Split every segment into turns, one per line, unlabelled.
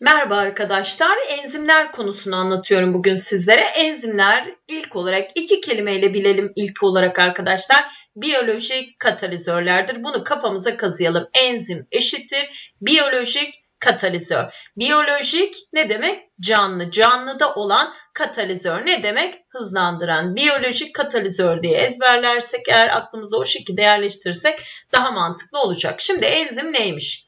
Merhaba arkadaşlar. Enzimler konusunu anlatıyorum bugün sizlere. Enzimler ilk olarak iki kelimeyle bilelim ilk olarak arkadaşlar. Biyolojik katalizörlerdir. Bunu kafamıza kazıyalım. Enzim eşittir biyolojik katalizör. Biyolojik ne demek? Canlı. Canlıda olan katalizör ne demek? Hızlandıran. Biyolojik katalizör diye ezberlersek eğer aklımıza o şekilde yerleştirirsek daha mantıklı olacak. Şimdi enzim neymiş?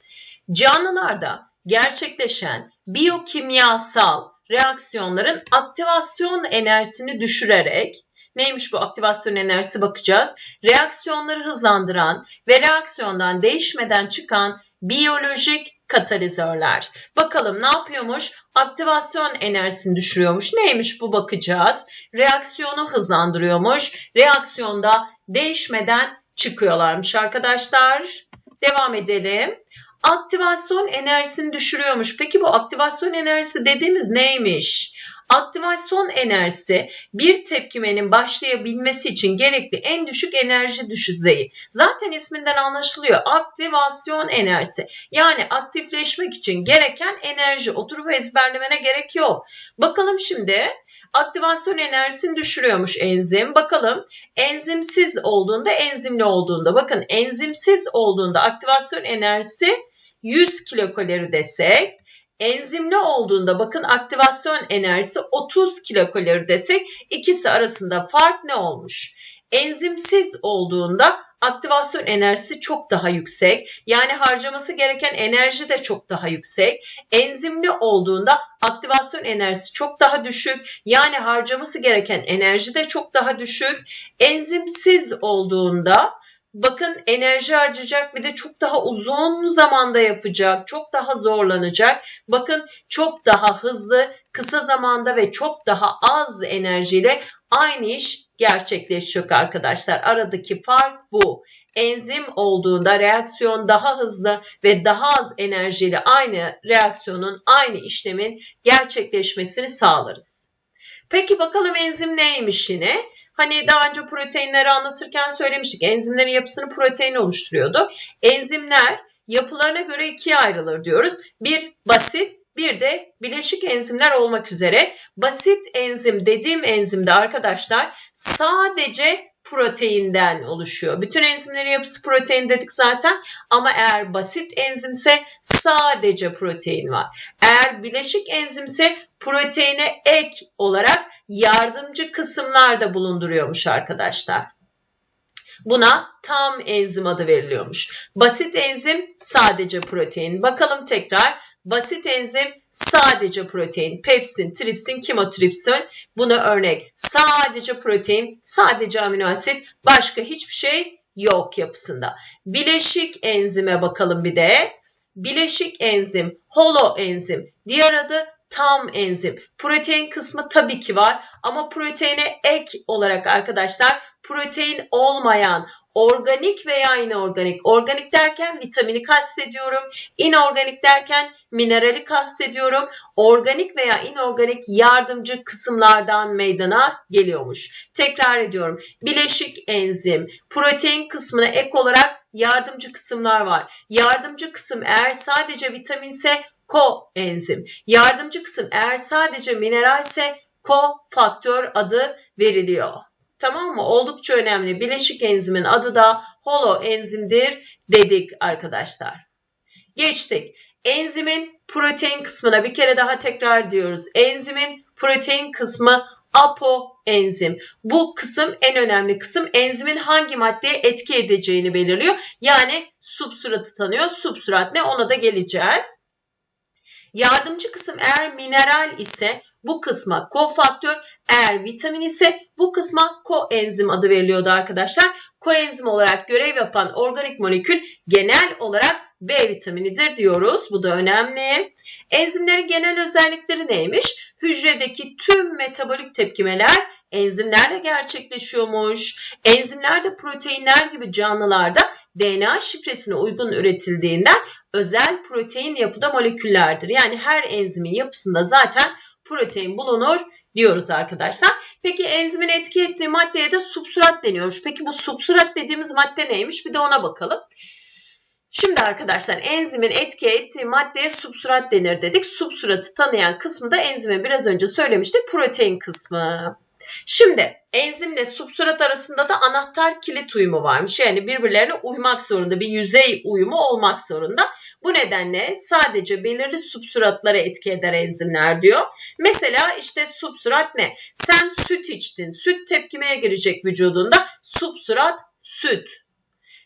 Canlılarda gerçekleşen biyokimyasal reaksiyonların aktivasyon enerjisini düşürerek neymiş bu aktivasyon enerjisi bakacağız. Reaksiyonları hızlandıran ve reaksiyondan değişmeden çıkan biyolojik katalizörler. Bakalım ne yapıyormuş? Aktivasyon enerjisini düşürüyormuş. Neymiş bu bakacağız. Reaksiyonu hızlandırıyormuş. Reaksiyonda değişmeden çıkıyorlarmış arkadaşlar. Devam edelim aktivasyon enerjisini düşürüyormuş. Peki bu aktivasyon enerjisi dediğimiz neymiş? Aktivasyon enerjisi bir tepkimenin başlayabilmesi için gerekli en düşük enerji düzeyi. Zaten isminden anlaşılıyor. Aktivasyon enerjisi. Yani aktifleşmek için gereken enerji. Oturup ezberlemene gerek yok. Bakalım şimdi aktivasyon enerjisini düşürüyormuş enzim. Bakalım enzimsiz olduğunda enzimli olduğunda. Bakın enzimsiz olduğunda aktivasyon enerjisi 100 kilokalori desek enzimli olduğunda bakın aktivasyon enerjisi 30 kilokalori desek ikisi arasında fark ne olmuş? Enzimsiz olduğunda aktivasyon enerjisi çok daha yüksek. Yani harcaması gereken enerji de çok daha yüksek. Enzimli olduğunda aktivasyon enerjisi çok daha düşük. Yani harcaması gereken enerji de çok daha düşük. Enzimsiz olduğunda bakın enerji harcayacak bir de çok daha uzun zamanda yapacak, çok daha zorlanacak. Bakın çok daha hızlı, kısa zamanda ve çok daha az enerjiyle aynı iş gerçekleşecek arkadaşlar. Aradaki fark bu. Enzim olduğunda reaksiyon daha hızlı ve daha az enerjiyle aynı reaksiyonun, aynı işlemin gerçekleşmesini sağlarız. Peki bakalım enzim neymiş yine? Hani daha önce proteinleri anlatırken söylemiştik. Enzimlerin yapısını protein oluşturuyordu. Enzimler yapılarına göre ikiye ayrılır diyoruz. Bir basit, bir de bileşik enzimler olmak üzere. Basit enzim dediğim enzimde arkadaşlar sadece proteinden oluşuyor. Bütün enzimlerin yapısı protein dedik zaten ama eğer basit enzimse sadece protein var. Eğer bileşik enzimse proteine ek olarak yardımcı kısımlar da bulunduruyormuş arkadaşlar. Buna tam enzim adı veriliyormuş. Basit enzim sadece protein. Bakalım tekrar. Basit enzim sadece protein. Pepsin, tripsin, kimotripsin. Buna örnek. Sadece protein, sadece amino asit, başka hiçbir şey yok yapısında. Bileşik enzime bakalım bir de. Bileşik enzim, holo enzim. Diğer adı tam enzim. Protein kısmı tabii ki var ama proteine ek olarak arkadaşlar protein olmayan organik veya inorganik. Organik derken vitamini kastediyorum. İnorganik derken minerali kastediyorum. Organik veya inorganik yardımcı kısımlardan meydana geliyormuş. Tekrar ediyorum. Bileşik enzim, protein kısmına ek olarak yardımcı kısımlar var. Yardımcı kısım eğer sadece vitaminse koenzim. Yardımcı kısım eğer sadece mineralse kofaktör adı veriliyor. Tamam mı? Oldukça önemli. Bileşik enzimin adı da holoenzimdir dedik arkadaşlar. Geçtik. Enzimin protein kısmına bir kere daha tekrar diyoruz. Enzimin protein kısmı apoenzim. Bu kısım en önemli kısım. Enzimin hangi maddeye etki edeceğini belirliyor. Yani substratı tanıyor. Substrat ne ona da geleceğiz. Yardımcı kısım eğer mineral ise bu kısma kofaktör, eğer vitamin ise bu kısma koenzim adı veriliyordu arkadaşlar. Koenzim olarak görev yapan organik molekül genel olarak B vitaminidir diyoruz. Bu da önemli. Enzimlerin genel özellikleri neymiş? Hücredeki tüm metabolik tepkimeler enzimlerle gerçekleşiyormuş. Enzimler de proteinler gibi canlılarda DNA şifresine uygun üretildiğinden özel protein yapıda moleküllerdir. Yani her enzimin yapısında zaten protein bulunur diyoruz arkadaşlar. Peki enzimin etki ettiği maddeye de substrat deniyormuş. Peki bu substrat dediğimiz madde neymiş? Bir de ona bakalım. Şimdi arkadaşlar enzimin etki ettiği maddeye substrat denir dedik. Substratı tanıyan kısmı da enzime biraz önce söylemiştik protein kısmı. Şimdi enzimle substrat arasında da anahtar kilit uyumu varmış. Yani birbirlerine uymak zorunda bir yüzey uyumu olmak zorunda. Bu nedenle sadece belirli substratlara etki eder enzimler diyor. Mesela işte substrat ne? Sen süt içtin. Süt tepkimeye girecek vücudunda. Substrat süt.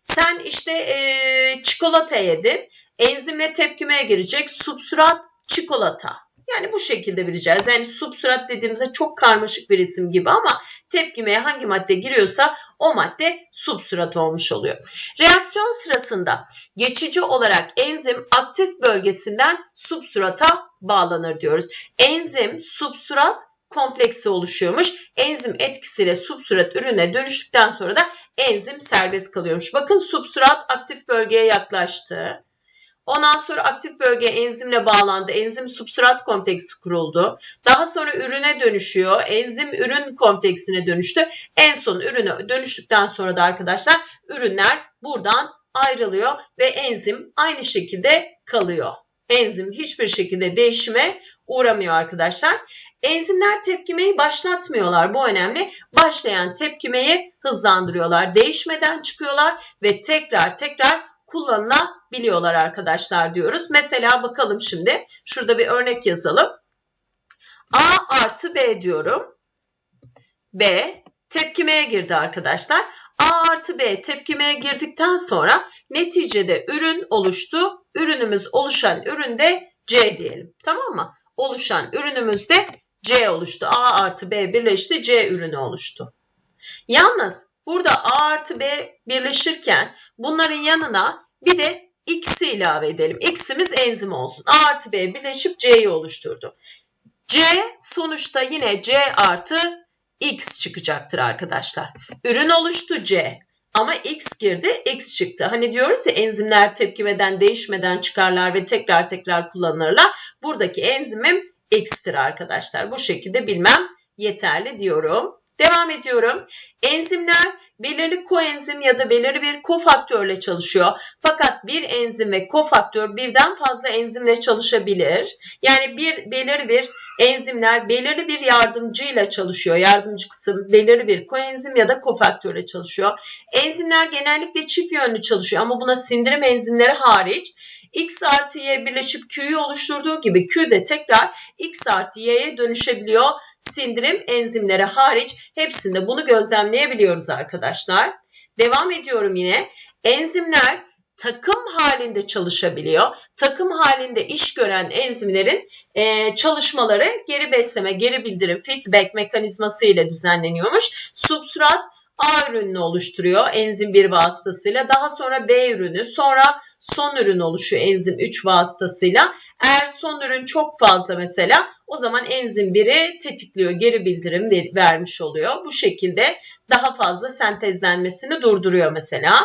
Sen işte e, çikolata yedin. Enzimle tepkimeye girecek. Substrat çikolata. Yani bu şekilde bileceğiz. Yani substrat dediğimizde çok karmaşık bir isim gibi ama tepkimeye hangi madde giriyorsa o madde substrat olmuş oluyor. Reaksiyon sırasında geçici olarak enzim aktif bölgesinden substrata bağlanır diyoruz. Enzim substrat kompleksi oluşuyormuş. Enzim etkisiyle substrat ürüne dönüştükten sonra da enzim serbest kalıyormuş. Bakın substrat aktif bölgeye yaklaştı. Ondan sonra aktif bölge enzimle bağlandı. Enzim substrat kompleksi kuruldu. Daha sonra ürüne dönüşüyor. Enzim ürün kompleksine dönüştü. En son ürüne dönüştükten sonra da arkadaşlar ürünler buradan ayrılıyor ve enzim aynı şekilde kalıyor. Enzim hiçbir şekilde değişime uğramıyor arkadaşlar. Enzimler tepkimeyi başlatmıyorlar. Bu önemli. Başlayan tepkimeyi hızlandırıyorlar. Değişmeden çıkıyorlar ve tekrar tekrar kullanılabiliyorlar arkadaşlar diyoruz. Mesela bakalım şimdi. Şurada bir örnek yazalım. A artı B diyorum. B tepkimeye girdi arkadaşlar. A artı B tepkimeye girdikten sonra neticede ürün oluştu. Ürünümüz oluşan üründe C diyelim. Tamam mı? Oluşan ürünümüzde C oluştu. A artı B birleşti. C ürünü oluştu. Yalnız burada A artı B birleşirken bunların yanına bir de X'i ilave edelim. X'imiz enzim olsun. A artı B birleşip C'yi oluşturdu. C sonuçta yine C artı X çıkacaktır arkadaşlar. Ürün oluştu C. Ama X girdi, X çıktı. Hani diyoruz ya enzimler tepkimeden, değişmeden çıkarlar ve tekrar tekrar kullanırlar. Buradaki enzimim X'tir arkadaşlar. Bu şekilde bilmem yeterli diyorum. Devam ediyorum. Enzimler belirli koenzim ya da belirli bir kofaktörle çalışıyor. Fakat bir enzim ve kofaktör birden fazla enzimle çalışabilir. Yani bir belirli bir enzimler belirli bir yardımcıyla çalışıyor. Yardımcı kısım belirli bir koenzim ya da kofaktörle çalışıyor. Enzimler genellikle çift yönlü çalışıyor ama buna sindirim enzimleri hariç X artı Y birleşip Q'yu oluşturduğu gibi Q de tekrar X artı Y'ye dönüşebiliyor sindirim enzimleri hariç hepsinde bunu gözlemleyebiliyoruz arkadaşlar. Devam ediyorum yine. Enzimler takım halinde çalışabiliyor. Takım halinde iş gören enzimlerin e, çalışmaları geri besleme, geri bildirim, feedback mekanizması ile düzenleniyormuş. Substrat A ürününü oluşturuyor enzim 1 vasıtasıyla. Daha sonra B ürünü, sonra son ürün oluşuyor enzim 3 vasıtasıyla. Eğer son ürün çok fazla mesela o zaman enzim 1'i tetikliyor, geri bildirim vermiş oluyor. Bu şekilde daha fazla sentezlenmesini durduruyor mesela.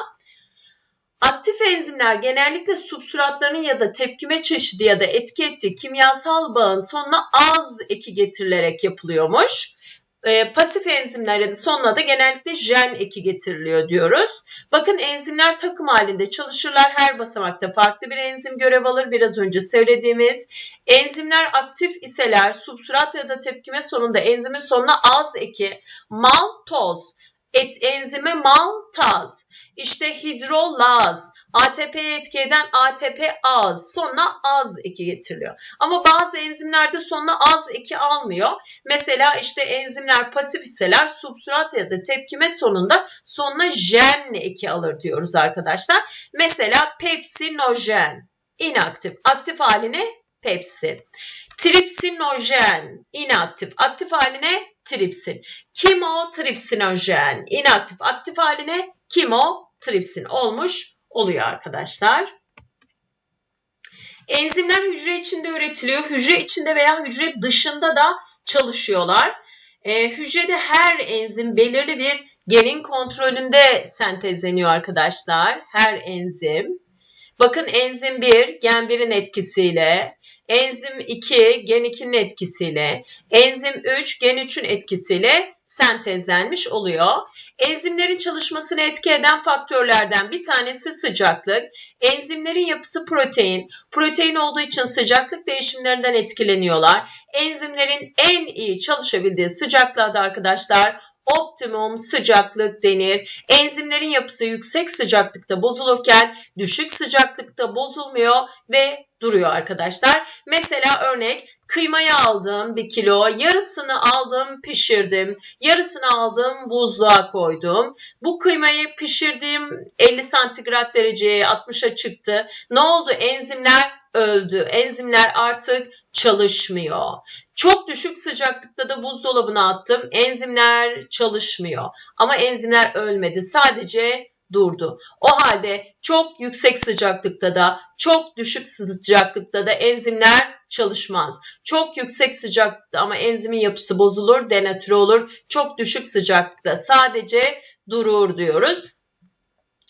Aktif enzimler genellikle substratların ya da tepkime çeşidi ya da etki ettiği kimyasal bağın sonuna az eki getirilerek yapılıyormuş. E, pasif enzimlerin sonuna da genellikle jen eki getiriliyor diyoruz. Bakın enzimler takım halinde çalışırlar. Her basamakta farklı bir enzim görev alır. Biraz önce söylediğimiz enzimler aktif iseler substrat ya da tepkime sonunda enzimin sonuna az eki maltoz et enzimi maltaz işte hidrolaz ATP'ye etki eden ATP az sonuna az eki getiriliyor. Ama bazı enzimlerde sonuna az eki almıyor. Mesela işte enzimler pasif iseler substrat ya da tepkime sonunda sonuna jen eki alır diyoruz arkadaşlar. Mesela pepsinojen inaktif. Aktif haline pepsi. Tripsinojen inaktif. Aktif haline tripsin. Kimotripsinojen inaktif. Aktif haline kimotripsin olmuş oluyor arkadaşlar. Enzimler hücre içinde üretiliyor. Hücre içinde veya hücre dışında da çalışıyorlar. E, hücrede her enzim belirli bir genin kontrolünde sentezleniyor arkadaşlar. Her enzim. Bakın enzim 1 gen 1'in etkisiyle, enzim 2 gen 2'nin etkisiyle, enzim 3 gen 3'ün etkisiyle sentezlenmiş oluyor. Enzimlerin çalışmasını etki eden faktörlerden bir tanesi sıcaklık. Enzimlerin yapısı protein. Protein olduğu için sıcaklık değişimlerinden etkileniyorlar. Enzimlerin en iyi çalışabildiği sıcaklığa da arkadaşlar optimum sıcaklık denir. Enzimlerin yapısı yüksek sıcaklıkta bozulurken düşük sıcaklıkta bozulmuyor ve duruyor arkadaşlar. Mesela örnek kıymayı aldım bir kilo, yarısını aldım pişirdim, yarısını aldım buzluğa koydum. Bu kıymayı pişirdiğim 50 santigrat dereceye 60'a çıktı. Ne oldu? Enzimler öldü. Enzimler artık çalışmıyor. Çok düşük sıcaklıkta da buzdolabına attım. Enzimler çalışmıyor. Ama enzimler ölmedi. Sadece durdu. O halde çok yüksek sıcaklıkta da çok düşük sıcaklıkta da enzimler çalışmaz. Çok yüksek sıcaklıkta ama enzimin yapısı bozulur, denatüre olur. Çok düşük sıcaklıkta sadece durur diyoruz.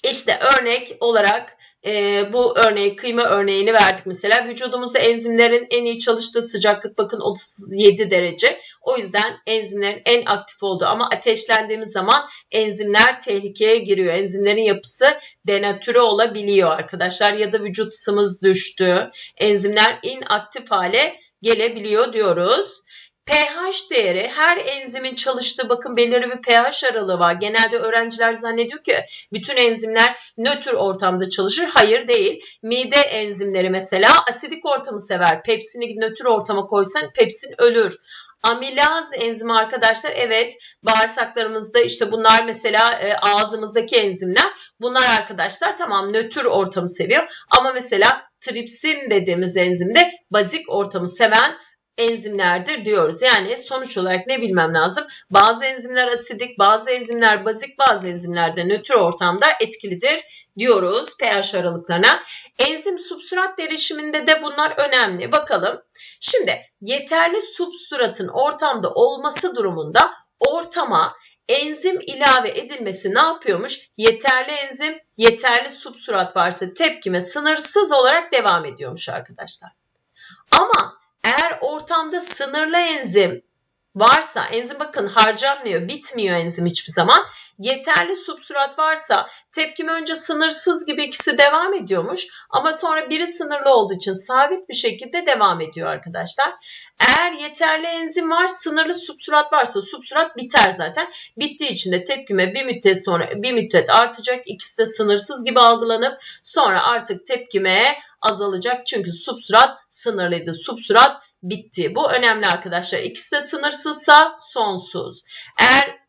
İşte örnek olarak e, bu örneği kıyma örneğini verdik mesela. Vücudumuzda enzimlerin en iyi çalıştığı sıcaklık bakın 37 derece. O yüzden enzimlerin en aktif olduğu ama ateşlendiğimiz zaman enzimler tehlikeye giriyor. Enzimlerin yapısı denatüre olabiliyor arkadaşlar ya da vücut ısımız düştü. Enzimler inaktif hale gelebiliyor diyoruz pH değeri her enzimin çalıştığı bakın belirli bir pH aralığı var. Genelde öğrenciler zannediyor ki bütün enzimler nötr ortamda çalışır. Hayır değil. Mide enzimleri mesela asidik ortamı sever. Pepsini nötr ortama koysan pepsin ölür. Amilaz enzimi arkadaşlar evet bağırsaklarımızda işte bunlar mesela e, ağzımızdaki enzimler. Bunlar arkadaşlar tamam nötr ortamı seviyor. Ama mesela tripsin dediğimiz enzimde bazik ortamı seven enzimlerdir diyoruz. Yani sonuç olarak ne bilmem lazım? Bazı enzimler asidik, bazı enzimler bazik, bazı enzimler de nötr ortamda etkilidir diyoruz pH aralıklarına. Enzim substrat derişiminde de bunlar önemli. Bakalım. Şimdi yeterli substratın ortamda olması durumunda ortama enzim ilave edilmesi ne yapıyormuş? Yeterli enzim, yeterli substrat varsa tepkime sınırsız olarak devam ediyormuş arkadaşlar. Ama ortamda sınırlı enzim varsa, enzim bakın harcanmıyor, bitmiyor enzim hiçbir zaman. Yeterli substrat varsa tepkim önce sınırsız gibi ikisi devam ediyormuş ama sonra biri sınırlı olduğu için sabit bir şekilde devam ediyor arkadaşlar. Eğer yeterli enzim var, sınırlı substrat varsa substrat biter zaten. Bittiği için de tepkime bir müddet sonra bir müddet artacak. İkisi de sınırsız gibi algılanıp sonra artık tepkime azalacak. Çünkü substrat sınırlıydı. Substrat bitti. Bu önemli arkadaşlar. İkisi de sınırsızsa sonsuz. Eğer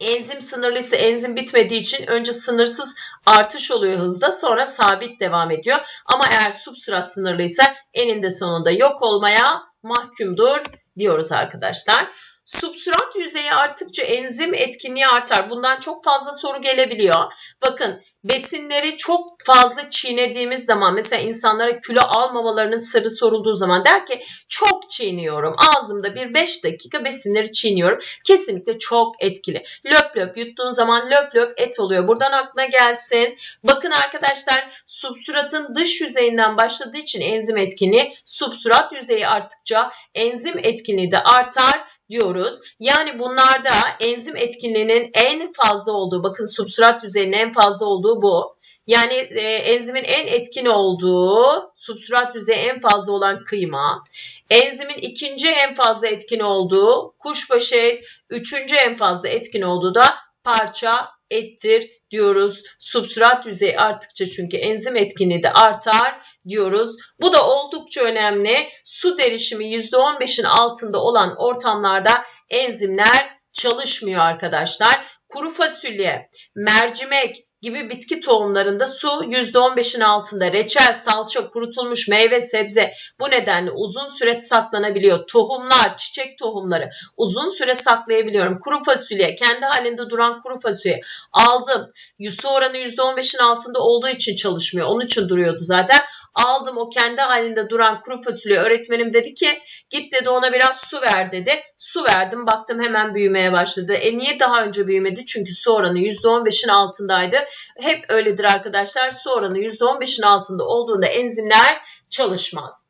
enzim sınırlıysa enzim bitmediği için önce sınırsız artış oluyor hızda sonra sabit devam ediyor. Ama eğer substrat sınırlıysa eninde sonunda yok olmaya mahkumdur diyoruz arkadaşlar. Substrat yüzeyi arttıkça enzim etkinliği artar. Bundan çok fazla soru gelebiliyor. Bakın besinleri çok fazla çiğnediğimiz zaman mesela insanlara kilo almamalarının sırrı sorulduğu zaman der ki çok çiğniyorum. Ağzımda bir 5 dakika besinleri çiğniyorum. Kesinlikle çok etkili. Löp löp yuttuğun zaman löp löp et oluyor. Buradan aklına gelsin. Bakın arkadaşlar substratın dış yüzeyinden başladığı için enzim etkinliği substrat yüzeyi arttıkça enzim etkinliği de artar diyoruz. Yani bunlarda enzim etkinliğinin en fazla olduğu, bakın substrat düzeyinin en fazla olduğu bu. Yani e, enzimin en etkin olduğu, substrat düzeyi en fazla olan kıyma. Enzimin ikinci en fazla etkin olduğu kuşbaşı üçüncü en fazla etkin olduğu da parça ettir diyoruz. Substrat düzeyi arttıkça çünkü enzim etkinliği de artar diyoruz. Bu da oldukça önemli. Su derişimi %15'in altında olan ortamlarda enzimler çalışmıyor arkadaşlar. Kuru fasulye, mercimek, gibi bitki tohumlarında su %15'in altında. Reçel, salça, kurutulmuş meyve, sebze bu nedenle uzun süre saklanabiliyor. Tohumlar, çiçek tohumları uzun süre saklayabiliyorum. Kuru fasulye, kendi halinde duran kuru fasulye aldım. Su oranı %15'in altında olduğu için çalışmıyor. Onun için duruyordu zaten. Aldım o kendi halinde duran kuru fasulye öğretmenim dedi ki git dedi ona biraz su ver dedi. Su verdim baktım hemen büyümeye başladı. E niye daha önce büyümedi? Çünkü su oranı %15'in altındaydı. Hep öyledir arkadaşlar. Su oranı %15'in altında olduğunda enzimler çalışmaz.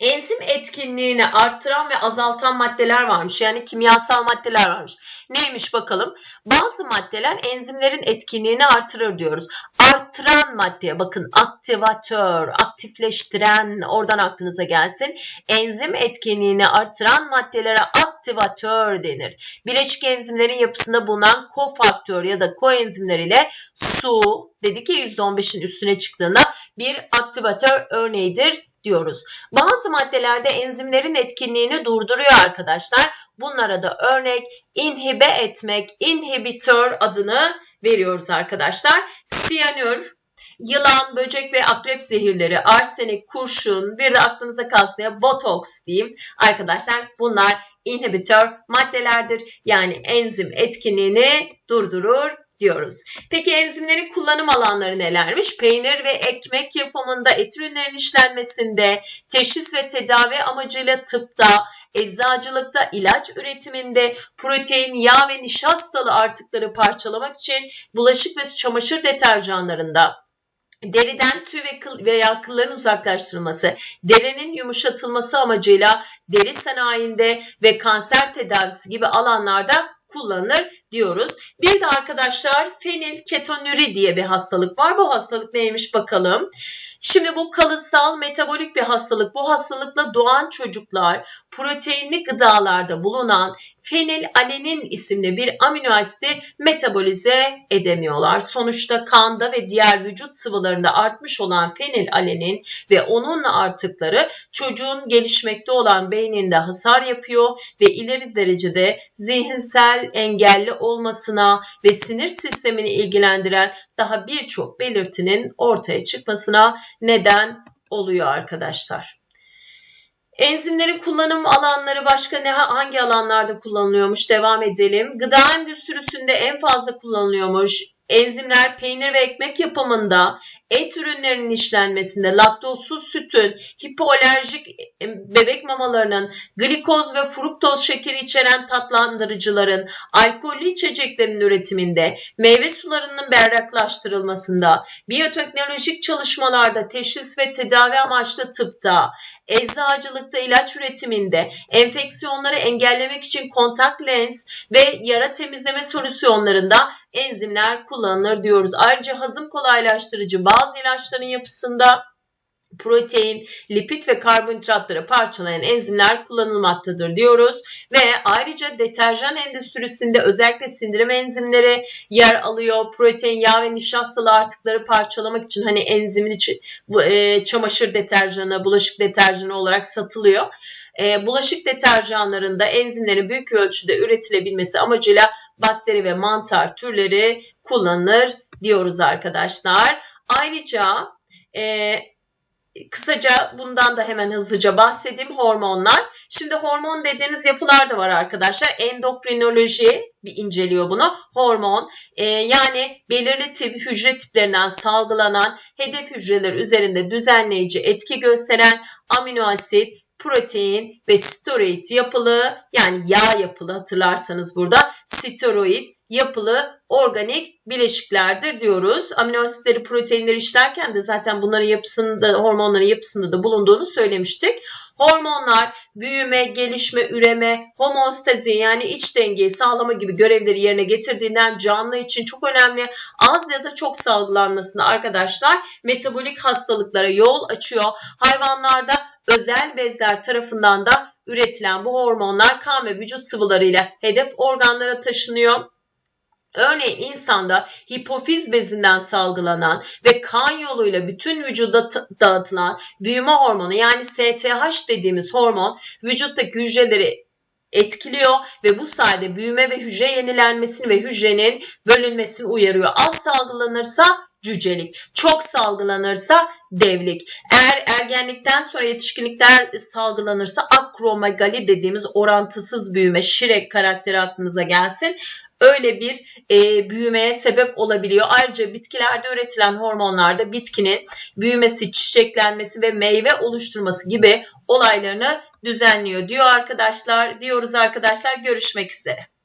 Enzim etkinliğini arttıran ve azaltan maddeler varmış. Yani kimyasal maddeler varmış. Neymiş bakalım? Bazı maddeler enzimlerin etkinliğini artırır diyoruz. Arttıran maddeye bakın aktivatör, aktifleştiren oradan aklınıza gelsin. Enzim etkinliğini artıran maddelere aktivatör denir. Bileşik enzimlerin yapısında bulunan kofaktör ya da koenzimler ile su dedik ki %15'in üstüne çıktığında bir aktivatör örneğidir diyoruz. Bazı maddelerde enzimlerin etkinliğini durduruyor arkadaşlar. Bunlara da örnek inhibe etmek, inhibitör adını veriyoruz arkadaşlar. Siyanür, yılan, böcek ve akrep zehirleri, arsenik, kurşun, bir de aklınıza kalsın ya botoks diyeyim. Arkadaşlar bunlar inhibitör maddelerdir. Yani enzim etkinliğini durdurur diyoruz. Peki enzimlerin kullanım alanları nelermiş? Peynir ve ekmek yapımında, et ürünlerin işlenmesinde, teşhis ve tedavi amacıyla tıpta, eczacılıkta, ilaç üretiminde, protein, yağ ve nişastalı artıkları parçalamak için bulaşık ve çamaşır deterjanlarında, deriden tüy ve kıl veya kılların uzaklaştırılması, derinin yumuşatılması amacıyla deri sanayinde ve kanser tedavisi gibi alanlarda kullanılır diyoruz. Bir de arkadaşlar fenil ketonüri diye bir hastalık var. Bu hastalık neymiş bakalım. Şimdi bu kalıtsal metabolik bir hastalık. Bu hastalıkla doğan çocuklar proteinli gıdalarda bulunan fenilalenin isimli bir amino asidi metabolize edemiyorlar. Sonuçta kanda ve diğer vücut sıvılarında artmış olan fenilalenin ve onunla artıkları çocuğun gelişmekte olan beyninde hasar yapıyor ve ileri derecede zihinsel engelli olmasına ve sinir sistemini ilgilendiren daha birçok belirtinin ortaya çıkmasına neden oluyor arkadaşlar. Enzimlerin kullanım alanları başka ne hangi alanlarda kullanılıyormuş? Devam edelim. Gıda endüstrisinde en fazla kullanılıyormuş. Enzimler peynir ve ekmek yapımında, et ürünlerinin işlenmesinde, laktozsuz sütün, hipoalerjik e, bebek mamalarının, glikoz ve fruktoz şekeri içeren tatlandırıcıların, alkollü içeceklerin üretiminde, meyve sularının berraklaştırılmasında, biyoteknolojik çalışmalarda, teşhis ve tedavi amaçlı tıpta, eczacılıkta ilaç üretiminde, enfeksiyonları engellemek için kontak lens ve yara temizleme solüsyonlarında enzimler kullanılır diyoruz. Ayrıca hazım kolaylaştırıcı bazı ilaçların yapısında protein, lipid ve karbonhidratları parçalayan enzimler kullanılmaktadır diyoruz. Ve ayrıca deterjan endüstrisinde özellikle sindirim enzimleri yer alıyor. Protein, yağ ve nişastalı artıkları parçalamak için hani enzimin için e, çamaşır deterjanı, bulaşık deterjanı olarak satılıyor. E, bulaşık deterjanlarında enzimlerin büyük ölçüde üretilebilmesi amacıyla bakteri ve mantar türleri kullanılır diyoruz arkadaşlar. Ayrıca e, kısaca bundan da hemen hızlıca bahsedeyim hormonlar. Şimdi hormon dediğiniz yapılar da var arkadaşlar. Endokrinoloji bir inceliyor bunu. Hormon e, yani belirli tip hücre tiplerinden salgılanan hedef hücreler üzerinde düzenleyici etki gösteren amino asit, protein ve steroid yapılı yani yağ yapılı hatırlarsanız burada steroid yapılı organik bileşiklerdir diyoruz. Amino asitleri, proteinleri işlerken de zaten bunların yapısında, hormonların yapısında da bulunduğunu söylemiştik. Hormonlar büyüme, gelişme, üreme, homostazi yani iç dengeyi sağlama gibi görevleri yerine getirdiğinden canlı için çok önemli. Az ya da çok salgılanmasında arkadaşlar metabolik hastalıklara yol açıyor. Hayvanlarda özel bezler tarafından da üretilen bu hormonlar kan ve vücut sıvılarıyla hedef organlara taşınıyor. Örneğin insanda hipofiz bezinden salgılanan ve kan yoluyla bütün vücuda dağıtılan büyüme hormonu yani STH dediğimiz hormon vücuttaki hücreleri etkiliyor ve bu sayede büyüme ve hücre yenilenmesini ve hücrenin bölünmesini uyarıyor. Az salgılanırsa cücelik. Çok salgılanırsa devlik. Eğer ergenlikten sonra yetişkinlikler salgılanırsa akromegali dediğimiz orantısız büyüme, şirek karakteri aklınıza gelsin öyle bir e, büyümeye sebep olabiliyor. Ayrıca bitkilerde üretilen hormonlarda bitkinin büyümesi, çiçeklenmesi ve meyve oluşturması gibi olaylarını düzenliyor diyor arkadaşlar. Diyoruz arkadaşlar görüşmek üzere.